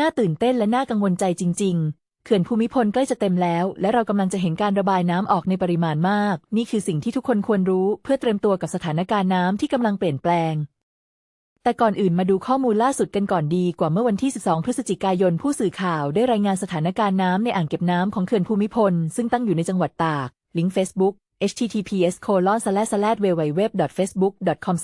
น่าตื่นเต้นและน่ากังวลใจจริง ๆ เขื่อนภูมิพลใกล้จะเต็มแล้ว และเรากำลังจะเห็นการระบายน้ำออกในปริมาณมาก นี่คือสิ่งที่ทุกคนควรรู้เพื่อเตรียมตัวกับสถานการณ์น้ำที่กำลังเปลี่ยนแปลง แต่ก่อนอื่นมาดูข้อมูลล่าสุดกันก่อนดีกว่าเมื่อวันที่ 12 พฤศจิกายนผู้สื่อข่าวได้รายงานสถานการณ์น้ำในอ่างเก็บน้ำของเขื่อนภูมิพล ซึ่งตั้งอยู่ในจังหวัดตาก ลิงก์ Facebook https colon slash slash www facebook com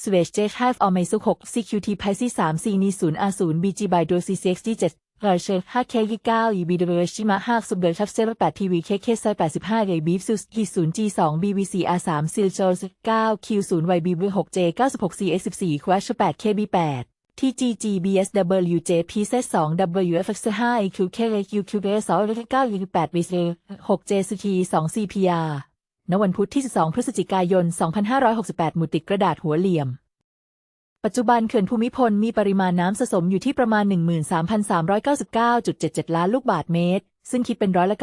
สเวชเจคไฮฟ์ออมไมซุกหกซีคิวทีไพซีสามซีนีศูนย์อาศูนย์บีจีบายโดซีเซ็กซ์ดีเจ็ดรายเชฟห้าเคยี่เก้าอีบีเดเวอร์ชิมะห้าสุดเดอร์ชับเซฟแปดทีวีเคเคซอแปดสิบห้าเรบีฟซูสกีศูนย์จีสองบีวีซีอาสามซีลโจสเก้าคิวศูนย์วายบีบีหกเจเก้าสิบหกซีเอสิบสี่ควอชแปดเคบีแปดทีจีจีบีเอสดับเบิลยูเจพีเซสองดับเบิลยูเอฟเอซ์ห้าไอคิวเคเรคิวคิวเอสองเก้ายี่สิบแปดวีซีหกเจสกีสองซีพีอาร์ ณวันพุธที่ 12 พฤศจิกายน 2568 หมุดติดกระดาษหัวเหลี่ยม ปัจจุบันเขื่อนภูมิพลมีปริมาณน้ำสะสมอยู่ที่ประมาณ 13,399.77 ล้านลูกบาศกเมตร ซึ่งคิดเป็นร้อยละ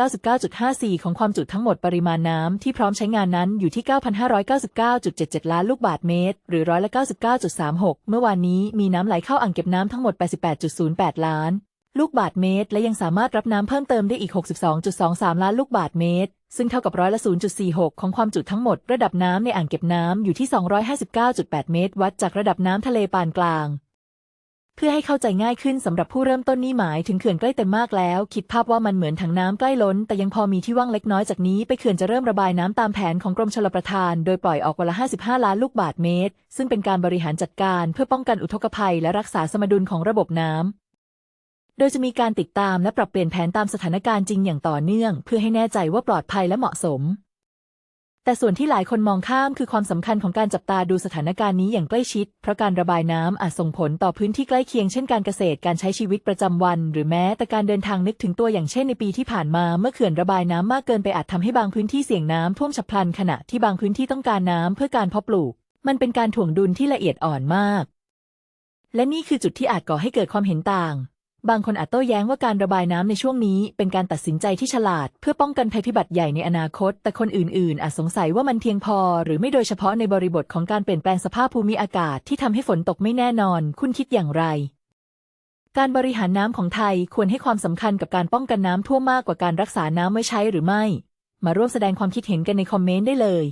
99.54 ของความจุทั้งหมดปริมาณน้ำที่พร้อมใช้งานนั้นอยู่ที่ 9,599.77 ล้านลูกบาศกเมตร หรือร้อยละ99.36 เมื่อวานนี้มีน้ำไหลเข้าอ่างเก็บน้ำทั้งหมด 88.08 ล้าน ลูกบาศก์เมตร และยังสามารถรับน้ำเพิ่มเติมได้อีก 62.23 ล้านลูกบาศก์เมตร ซึ่งเท่ากับร้อยละ 0.46 ของความจุทั้งหมด ระดับน้ำในอ่างเก็บน้ำอยู่ที่ 259.8 เมตร วัดจากระดับน้ำทะเลปานกลาง เพื่อให้เข้าใจง่ายขึ้นสำหรับผู้เริ่มต้นนี่หมายถึงเขื่อนใกล้เต็มมากแล้ว คิดภาพว่ามันเหมือนถังน้ำใกล้ล้น แต่ยังพอมีที่ว่างเล็กน้อยจากนี้ไปเขื่อนจะเริ่มระบายน้ำตามแผนของกรมชลประทาน โดยปล่อยออกวันละ 55 ล้านลูกบาศก์เมตร ซึ่งเป็นการบริหารจัดการ เพื่อป้องกันอุทกภัย และรักษาสมดุลของระบบน้ำ โดยจะมีการติดตามและปรับเปลี่ยนแผนตามสถานการณ์จริงอย่างต่อเนื่อง เพื่อให้แน่ใจว่าปลอดภัยและเหมาะสม แต่ส่วนที่หลายคนมองข้ามคือความสำคัญของการจับตาดูสถานการณ์นี้อย่างใกล้ชิด เพราะการระบายน้ำอาจส่งผลต่อพื้นที่ใกล้เคียงเช่นการเกษตรการใช้ชีวิตประจำวัน หรือแม้แต่การเดินทางนึกถึงตัวอย่างเช่นในปีที่ผ่านมา เมื่อเขื่อนระบายน้ำมากเกินไปอาจทำให้บางพื้นที่เสี่ยงน้ำท่วมฉับพลันขณะที่บางพื้นที่ต้องการน้ำเพื่อการเพาะปลูก มันเป็นการถ่วงดุลที่ละเอียดอ่อนมาก และนี่คือจุดที่อาจก่อให้เกิดความเห็นต่าง บางคนอาจโต้แย้งว่าการระบายน้ำในช่วงนี้ เป็นการตัดสินใจที่ฉลาด เพื่อป้องกันภัยพิบัติใหญ่ในอนาคต แต่คนอื่นๆ อาจสงสัยว่ามันเพียงพอ หรือไม่โดยเฉพาะในบริบทของการเปลี่ยนแปลงสภาพภูมิอากาศที่ทำให้ฝนตกไม่แน่นอน คุณคิดอย่างไร การบริหารน้ำของไทยควรให้ความสำคัญกับการป้องกันน้ำท่วมมากกว่าการรักษาน้ำไว้ใช้หรือไม่ มาร่วมแสดงความคิดเห็นกันในคอมเมนต์ได้เลย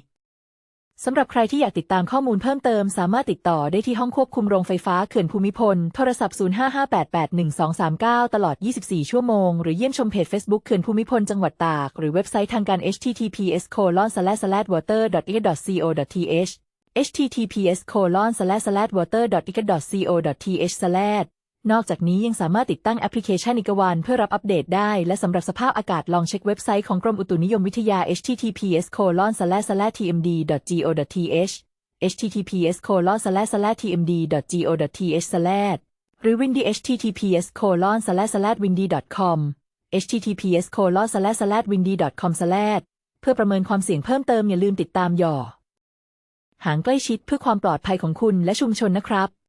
สำหรับใครที่อยากติดตามข้อมูลเพิ่มเติม สามารถติดต่อได้ที่ห้องควบคุมโรงไฟฟ้าเขื่อนภูมิพล โทรศัพท์ 0558812239 ตลอด 24 ชั่วโมง หรือเยี่ยมชมเพจ Facebook เขื่อนภูมิพลจังหวัดตาก หรือเว็บไซต์ทางการ https water i co th https water i co th นอกจากนี้ยังสามารถติดตั้งแอปพลิเคชันอีกวันเพื่อรับอัปเดตได้ และสำหรับสภาพอากาศลองเช็คเว็บไซต์ของกรมอุตุนิยมวิทยา https tmd go th https tmd go th หรือ windy https windy com https windy com เพื่อประเมินความเสี่ยงเพิ่มเติมอย่าลืมติดตามหย่อ หางใกล้ชิดเพื่อความปลอดภัยของคุณและชุมชนนะครับ